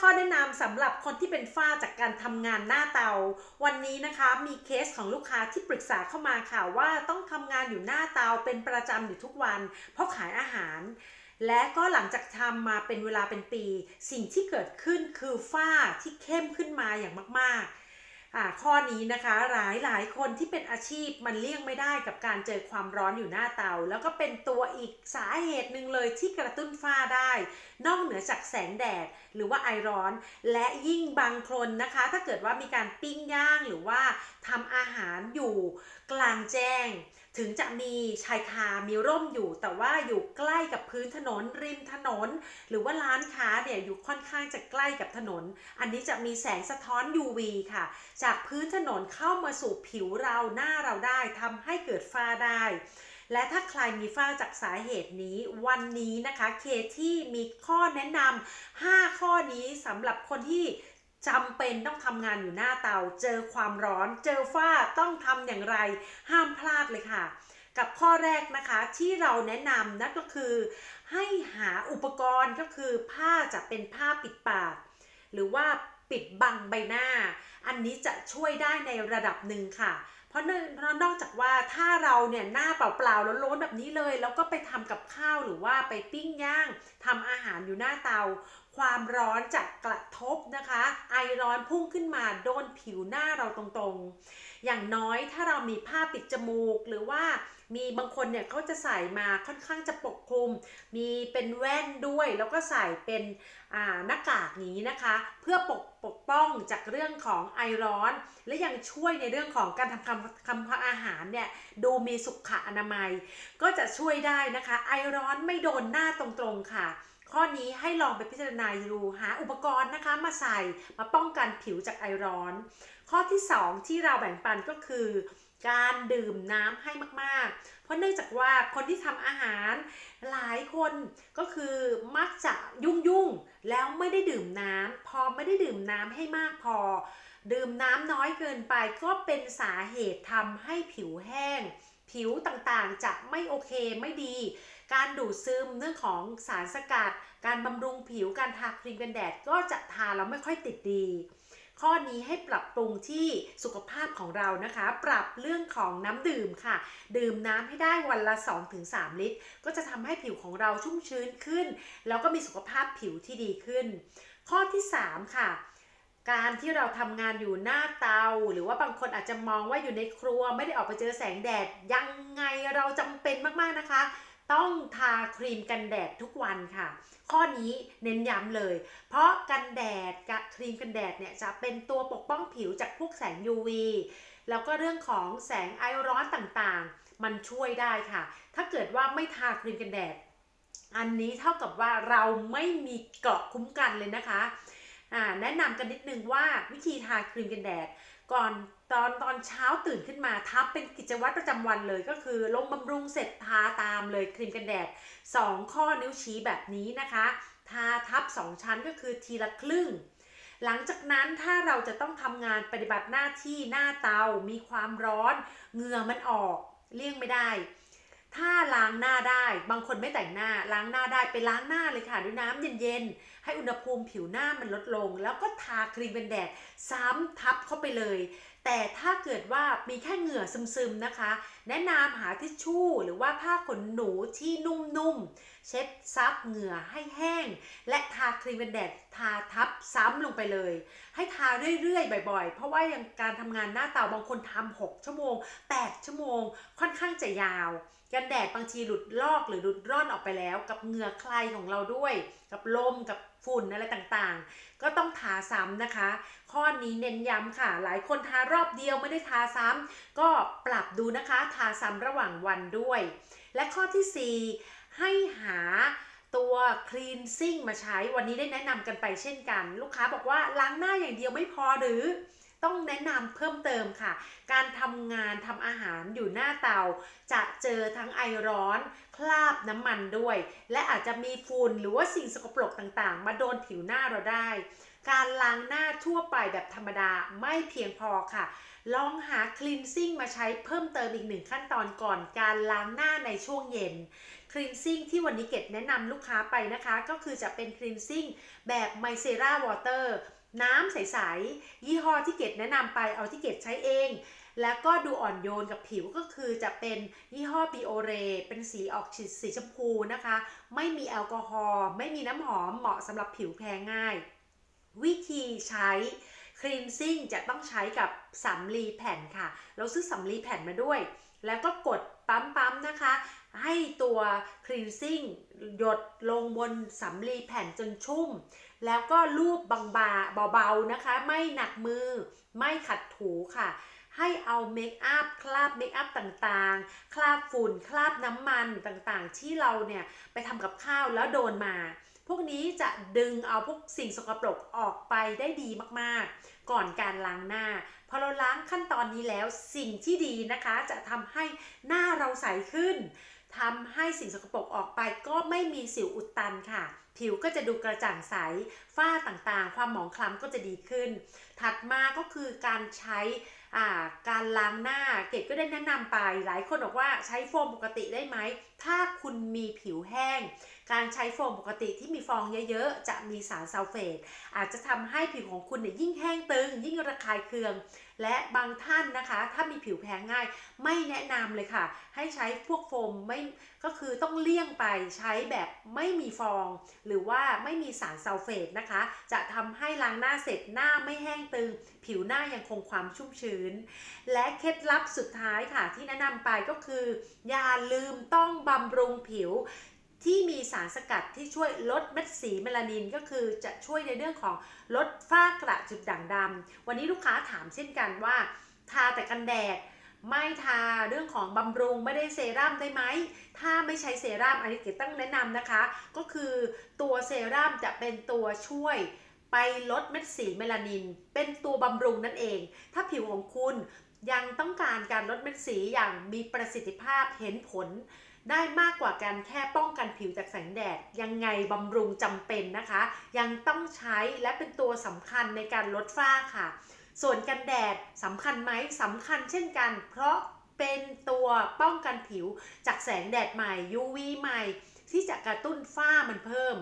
ข้อแนะนำสำหรับคนที่เป็นฝ้าจากการทำงานหน้าเตา วันนี้นะคะมีเคสของลูกค้าที่ปรึกษาเข้ามาค่ะว่าต้องทำงานอยู่หน้าเตาเป็นประจำอยู่ทุกวัน เพราะขายอาหาร และก็หลังจากทำมาเป็นเวลาเป็นปี สิ่งที่เกิดขึ้นคือฝ้าที่เข้มขึ้นมาอย่างมากๆ ข้อนี้นะคะหลายหลายคนที่เป็นอาชีพมันเลี่ยงไม่ได้กับการเจอความร้อนอยู่หน้าเตา แล้วก็เป็นตัวอีกสาเหตุหนึ่งเลยที่กระตุ้นฝ้าได้ นอกเหนือจากแสงแดดหรือว่าไอร้อน และยิ่งบางคนนะคะ ถ้าเกิดว่ามีการปิ้งย่างหรือว่าทำอาหารอยู่กลางแจ้ง ถึงจะมีชายคา มีร่มอยู่ แต่ว่าอยู่ใกล้กับพื้นถนนริมถนน หรือว่าร้านค้าเนี่ยอยู่ค่อนข้างจะใกล้กับถนน อันนี้จะมีแสงสะท้อน UV ค่ะ จากพื้นถนนเข้ามาสู่ผิวเราหน้าเราได้ทำให้เกิดฝ้าได้และถ้าใครมีฝ้าจากสาเหตุนี้ วันนี้นะคะเคที่มีข้อแนะนำ5ข้อนี้สำหรับคนที่ จำเป็นต้องทำงานอยู่หน้าเตา เจอความร้อน เจอฝ้าต้องทำอย่างไร ห้ามพลาดเลยค่ะ กับข้อแรกนะคะที่เราแนะนำนั่นก็คือ ให้หาอุปกรณ์ก็คือผ้าจะเป็นผ้าปิดปาก หรือว่าปิดบังใบหน้า อันนี้จะช่วยได้ในระดับหนึ่งค่ะ เพราะนองเพราะนอกจากว่าถ้าเราเนี่ยหน้าเปล่าๆแล้วโล้นๆแบบนี้เลย แล้วก็ไปทำกับข้าวหรือว่าไปปิ้งย่างทำอาหารอยู่หน้าเตาความร้อนจะกระทบนะคะ ไอร้อนพุ่งขึ้นมาโดนผิวหน้าเราตรงๆ อย่างน้อยถ้าเรามีผ้าปิดจมูก หรือว่ามีบางคนเนี่ยเขาจะใส่มาค่อนข้างจะปกคลุม มีเป็นแว่นด้วย แล้วก็ใส่เป็นหน้ากากนี้นะคะ เพื่อปกปกป้องจากเรื่องของไอร้อน และยังช่วยในเรื่องของการทำคำคำอาหารเนี่ยดูมีสุขอนามัย ก็จะช่วยได้นะคะ ไอร้อนไม่โดนหน้าตรงๆค่ะ ข้อนี้ให้ลองไปพิจารณาดูหาอุปกรณ์นะคะมาใส่มาป้องกันผิวจากไอร้อน ข้อที่ 2 ที่เราแบ่งปันก็คือ การดื่มน้ำให้มากๆ เพราะเนื่องจากว่าคนที่ทำอาหารหลายคนก็คือมักจะยุ่งยุ่งแล้วไม่ได้ดื่มน้ำพอไม่ได้ดื่มน้ำให้มากพอ ดื่มน้ำน้อยเกินไปก็เป็นสาเหตุทำให้ผิวแห้ง ผิวต่างๆจะไม่โอเคไม่ดี การดูดซึมเรื่องของสารสกัด การบำรุงผิวการทาครีมกันแดดก็จะทาแล้วไม่ค่อยติดดี ข้อนี้ให้ปรับปรุงที่สุขภาพของเรานะคะ ปรับเรื่องของน้ำดื่มค่ะ ดื่มน้ำให้ได้วันละ 2-3 ลิตร ก็จะทำให้ผิวของเราชุ่มชื้นขึ้น แล้วก็มีสุขภาพผิวที่ดีขึ้น ข้อที่ 3 ค่ะการที่เราทำงานอยู่หน้าเตา หรือว่าบางคนอาจจะมองว่าอยู่ในครัวไม่ได้ออกไปเจอแสงแดด ยังไงเราจำเป็นมากๆนะคะ ต้องทาครีมกันแดดทุกวันค่ะ ข้อนี้เน้นย้ำเลย เพราะกันแดดกับครีมกันแดดเนี่ยจะเป็นตัวปกป้องผิวจากพวกแสง UV แล้วก็เรื่องของแสงไอร้อนต่างๆ มันช่วยได้ค่ะ ถ้าเกิดว่าไม่ทาครีมกันแดด อันนี้เท่ากับว่าเราไม่มีเกราะคุ้มกันเลยนะคะอ่าแนะนำกันนิดนึงว่าวิธีทาครีมกันแดด ก่อนตอนตอนเช้าตื่นขึ้นมาทับเป็นกิจวัตรประจำวันเลยก็คือลงบำรุงเสร็จทาตามเลยครีมกันแดด 2 ข้อนิ้วชี้แบบนี้นะคะ ทาทับ 2 ชั้นก็คือทีละครึ่ง หลังจากนั้นถ้าเราจะต้องทำงานปฏิบัติหน้าที่หน้าเตา มีความร้อนเหงื่อมันออกเลี่ยงไม่ได้ถ้าล้างหน้าได้ บางคนไม่แต่งหน้าล้างหน้าได้ไปล้างหน้าเลยค่ะด้วยน้ำเย็น ให้อุณหภูมิผิวหน้ามันลดลง แล้วก็ทาครีมกันแดดซ้ำทับเข้าไปเลย แต่ถ้าเกิดว่ามีแค่เหงื่อซึมๆนะคะ แนะนำหาทิชชู่ หรือว่าผ้าขนหนูที่นุ่มๆ เช็ดซับเหงื่อให้แห้ง และทาครีมกันแดดทาทับซ้ำลงไปเลย ให้ทาเรื่อยๆ บ่อยๆ เพราะว่าอย่างการทำงานหน้าเตาบางคนทำ6ชั่วโมง 8 ชั่วโมง ค่อนข้างจะยาวกันแดดบางทีหลุดลอกหรือหลุดร่อนออกไปแล้ว กับเหงื่อใครของเราด้วย กับลมกับฝุ่นอะไรต่างๆ ก็ต้องทาซ้ำนะคะ ข้อนี้เน้นย้ำค่ะ หลายคนทารอบเดียวไม่ได้ทาซ้ำก็ปรับดูนะคะ ทาซ้ำระหว่างวันด้วย และข้อที่ 4 ให้หาตัวคลีนซิ่งมาใช้วันนี้ได้แนะนำกันไปเช่นกัน ลูกค้าบอกว่าล้างหน้าอย่างเดียวไม่พอหรือ ต้องแนะนำเพิ่มเติมค่ะ การทำงานทำอาหารอยู่หน้าเตา จะเจอทั้งไอร้อน คราบน้ำมันด้วย และอาจจะมีฝุ่นหรือว่าสิ่งสกปรกต่างๆ มาโดนผิวหน้าเราได้ การล้างหน้าทั่วไปแบบธรรมดาไม่เพียงพอค่ะ ลองหาคลีนซิ่งมาใช้เพิ่มเติมอีกหนึ่งขั้นตอนก่อนการล้างหน้าในช่วงเย็นคลีนซิ่งที่วันนี้เกดแนะนำลูกค้าไปนะคะ ก็คือจะเป็นคลีนซิ่งแบบไมเซราวอเตอร์ น้ำใสๆยี่ห้อที่เกดแนะนำไปเอาที่เกดใช้เอง แล้วก็ดูอ่อนโยนกับผิวก็คือจะเป็นยี่ห้อบิโอเรเป็นสีออกสีชมพูนะคะ ไม่มีแอลกอฮอล์ไม่มีน้ำหอมเหมาะสำหรับผิวแพ้ง่าย วิธีใช้คลีนซิ่งจะต้องใช้กับสำลีแผ่นค่ะ เราซื้อสำลีแผ่นมาด้วย แล้วก็กด ปั๊มๆนะคะ ให้ตัวคลีนซิ่งหยดลงบนสำลีแผ่นจนชุ่ม แล้วก็ลูบบางๆเบาๆนะคะ ไม่หนักมือ ไม่ขัดถูค่ะให้เอาเมคอัพคราบเมคอัพต่างๆ คราบฝุ่น คราบน้ำมันต่างๆ ที่เราเนี่ยไปทำกับข้าวแล้วโดนมา พวกนี้จะดึงเอาพวกสิ่งสกปรกออกไปได้ดีมากๆ ก่อนการล้างหน้า พอเราล้างขั้นตอนนี้แล้วสิ่งที่ดีนะคะ จะทำให้หน้าเราใสขึ้นทำให้สิ่งสกปรกออกไปก็ไม่มีสิวอุดตันค่ะ ผิวก็จะดูกระจ่างใส ฝ้าต่างๆ ความหมองคล้ำก็จะดีขึ้น ถัดมาก็คือการใช้การล้างหน้าเกดก็ได้แนะนำไป หลายคนบอกว่าใช้โฟมปกติได้ไหม ถ้าคุณมีผิวแห้ง การใช้โฟมปกติที่มีฟองเยอะๆ จะมีสารซัลเฟตอาจจะทำให้ผิวของคุณเนี่ยยิ่งแห้งตึง ยิ่งระคายเคือง และบางท่านนะคะ ถ้ามีผิวแพ้ง่าย ไม่แนะนำเลยค่ะ ให้ใช้พวกโฟมไม่ก็คือต้องเลี่ยงไปใช้แบบไม่มีฟอง หรือว่าไม่มีสารซัลเฟตนะคะ จะทำให้ล้างหน้าเสร็จหน้าไม่แห้งตึง ผิวหน้ายังคงความชุ่มชื้น และเคล็ดลับสุดท้ายค่ะที่แนะนำไปก็คือ อย่าลืมต้องบำรุงผิว ที่มีสารสกัดที่ช่วยลดเม็ดสีเมลานินก็คือจะช่วยในเรื่องของลดฝ้ากระจุดด่างดำวันนี้ลูกค้าถามเช่นกันว่า ทาแต่กันแดดไม่ทาเรื่องของบำรุงไม่ได้เซรั่มได้ไหม ถ้าไม่ใช้เซรั่มอันนี้เกต้องแนะนำนะคะ ก็คือตัวเซรั่มจะเป็นตัวช่วยไปลดเม็ดสีเมลานิน เป็นตัวบำรุงนั่นเอง ถ้าผิวของคุณยังต้องการการลดเม็ดสีอย่างมีประสิทธิภาพเห็นผล ได้มากกว่าการแค่ป้องกันผิวจากแสงแดด ยังไงบำรุงจำเป็นนะคะ ยังต้องใช้และเป็นตัวสำคัญในการลดฝ้าค่ะ ส่วนกันแดดสำคัญไหมสำคัญเช่นกัน เพราะเป็นตัวป้องกันผิวจากแสงแดดใหม่ UV ใหม่ ที่จะกระตุ้นฝ้ามันเพิ่ม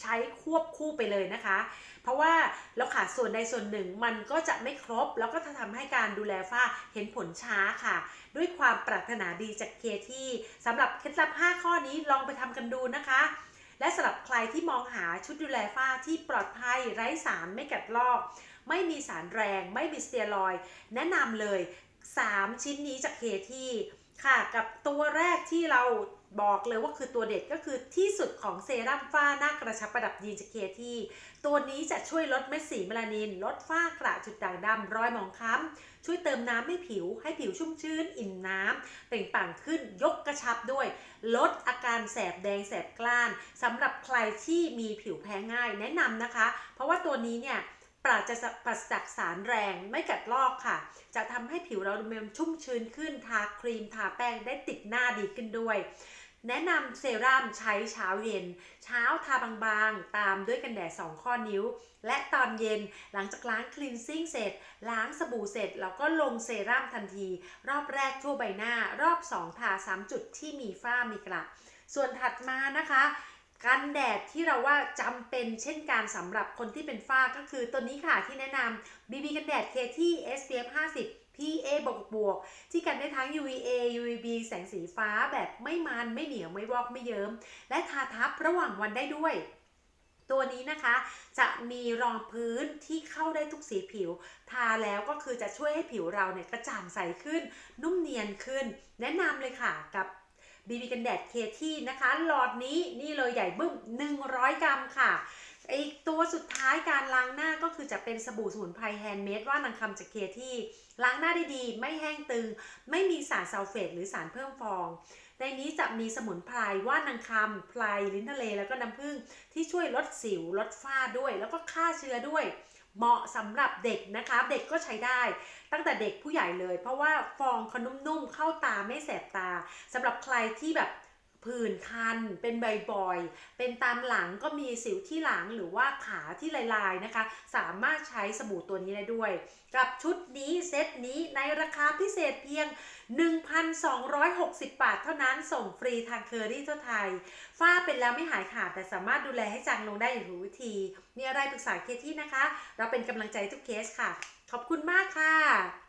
ใช้ควบคู่ไปเลยนะคะ เพราะว่าเราขาดส่วนใดส่วนหนึ่งมันก็จะไม่ครบ แล้วก็จะทำให้การดูแลฝ้าเห็นผลช้าค่ะ ด้วยความปรารถนาดีจากเคที่สำหรับเคล็ดลับ 5 ข้อนี้ลองไปทำกันดูนะคะ และสำหรับใครที่มองหาชุดดูแลฝ้าที่ปลอดภัยไร้สารไม่กัดลอก ไม่มีสารแรง ไม่มีสเตียรอย แนะนำเลย 3 ชิ้นนี้จากเคที่ค่ะกับตัวแรกที่เรา บอกเลยว่าคือตัวเด็ดก็คือที่สุดของเซรั่มฝ้าหน้ากระชับประดับยีนจากเคที่ตัวนี้จะช่วยลดเม็ดสีเมลานิน ลดฝ้ากระจุดด่างดำรอยหมองคล้ำช่วยเติมน้ำให้ผิว ให้ผิวชุ่มชื้น อิ่มน้ำเปล่งปลั่งขึ้นยกกระชับด้วย ลดอาการแสบแดงแสบกล้านสำหรับใครที่มีผิวแพ้ง่ายแนะนำนะคะ เพราะว่าตัวนี้เนี่ยปราศจากปราศจากสารแรงไม่กัดลอกค่ะ จะทำให้ผิวเราเมมชุ่มชื้นขึ้น ทาครีมทาแป้งได้ติดหน้าดีขึ้นด้วย แนะนำเซรั่มใช้เช้าเย็น เช้าทาบางๆ ตามด้วยกันแดด 2 ข้อนิ้ว และตอนเย็นหลังจากล้างคลีนซิ่งเสร็จ ล้างสบู่เสร็จแล้วก็ลงเซรั่มทันที รอบแรกทั่วใบหน้า รอบ 2 ทา 3 จุดที่มีฝ้ามีกระส่วนถัดมานะคะกันแดดที่เราว่าจำเป็นเช่นกันสำหรับคนที่เป็นฝ้าก็คือตัวนี้ค่ะที่แนะนำ BB กันแดดเคที่ SPF 50 PA บวกบวกที่กันได้ทั้ง UVA UVB แสงสีฟ้าแบบไม่มันไม่เหนียวไม่วอกไม่เยิ้ม และทาทับระหว่างวันได้ด้วยตัวนี้นะคะจะมีรองพื้นที่เข้าได้ทุกสีผิว ทาแล้วก็คือจะช่วยให้ผิวเราเนี่ยกระจ่างใสขึ้น นุ่มเนียนขึ้น แนะนำเลยค่ะกับบีบีกันแดดเคที่นะคะ หลอดนี้นี่เลยใหญ่บึ้ม 100 กรัมค่ะ อีกตัวสุดท้ายการล้างหน้าก็คือจะเป็นสบู่สมุนไพรแฮนด์เมดว่านางคำจากเคที่ล้างหน้าได้ดี ไม่แห้งตึง ไม่มีสารซัลเฟตหรือสารเพิ่มฟอง ในนี้จะมีสมุนไพรว่านางคำไพรลิ้นทะเลแล้วก็น้ำผึ้งที่ช่วยลดสิว ลดฝ้าด้วย แล้วก็ฆ่าเชื้อด้วย เหมาะสำหรับเด็กนะคะ เด็กก็ใช้ได้ ตั้งแต่เด็กผู้ใหญ่เลย เพราะว่าฟองเขานุ่มๆเข้าตาไม่แสบตาสำหรับใครที่แบบ ผื่นคันเป็นบ่อยๆ เป็นตามหลังก็มีสิวที่หลังหรือว่าขาที่ลายๆนะคะ สามารถใช้สบู่ตัวนี้ได้ด้วย กับชุดนี้เซตนี้ในราคาพิเศษเพียง 1,260 บาทเท่านั้นส่งฟรีทางเคอรี่ทั่วไทย ฝ้าเป็นแล้วไม่หายขาดแต่สามารถดูแลให้จางลงได้อย่างถูกวิธี มีอะไรปรึกษาเคที่นะคะ เราเป็นกำลังใจทุกเคสค่ะ ขอบคุณมากค่ะ